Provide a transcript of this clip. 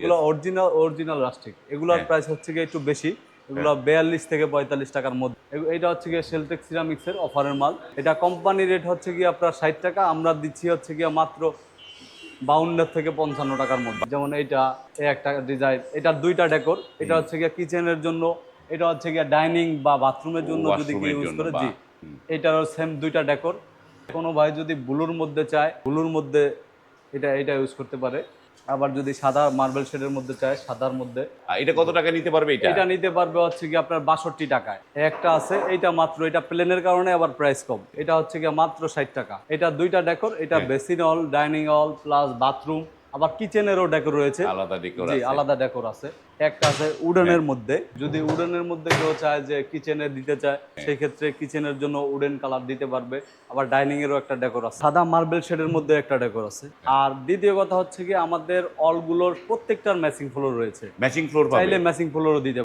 এগুলো original original rustic এগুলোর হ্যাঁ। প্রাইস হচ্ছে গিয়ে একটু বেশি। এগুলো বিয়াল্লিশ থেকে পঁয়তাল্লিশ টাকার মধ্যে। এটা হচ্ছে গিয়ে সেলটেক সিরামিক্সের অফারের মাল। এটা কোম্পানি রেট হচ্ছে গিয়ে আপনার ষাট টাকা। আমরা দিচ্ছি হচ্ছে গিয়ে মাত্র বাউন্ন থেকে পঞ্চান্ন টাকার মধ্যে। যেমন এই একটা ডিজাইন এটার দুইটা ডেকোর এটা হচ্ছে গিয়ে কিচেনের জন্য। এটা হচ্ছে গিয়ে ডাইনিং বা বাথরুমের জন্য যদি ইউজ করে জি। এটারও সেম দুইটা ডেকোর কোনো ভাই যদি ব্লুর মধ্যে চায় ব্লুর মধ্যে এটা এটা ইউজ করতে পারে। আবার যদি সাদা মার্বেল শেডের মধ্যে চায় সাদার মধ্যে। এটা কত টাকা নিতে পারবে এটা? এটা নিতে পারবে হচ্ছে কি আপনার বাষট্টি টাকায়। একটা আছে এটা মাত্র এটা প্লেনের কারণে আবার প্রাইস কম। এটা হচ্ছে কি মাত্র ষাট টাকা। এটা দুইটা ডেকোর এটা। বেসিন হল ডাইনিং হল প্লাস বাথরুম আবার কিচেনেরও ডেকোর রয়েছে। আলাদা ডেকোর জি আছে। আলাদা ডেকোর আছে। একটা আছে উডেনের মধ্যে। যদি উডেনের মধ্যে কেউ চায় যে কিচেনে দিতে চায় সেই ক্ষেত্রে কিচেনের জন্য উডেন কালার দিতে পারবে। আবার ডাইনিং এরও একটা ডেকোর আছে। সাদা মার্বেল শেডের মধ্যে একটা ডেকোর আছে। আর দ্বিতীয় কথা হচ্ছে কি আমাদের অলগুলোর প্রত্যেকটার ম্যাচিং ফ্লোর রয়েছে। ম্যাচিং ফ্লোর চাইলে ম্যাচিং ফ্লোরও দিতে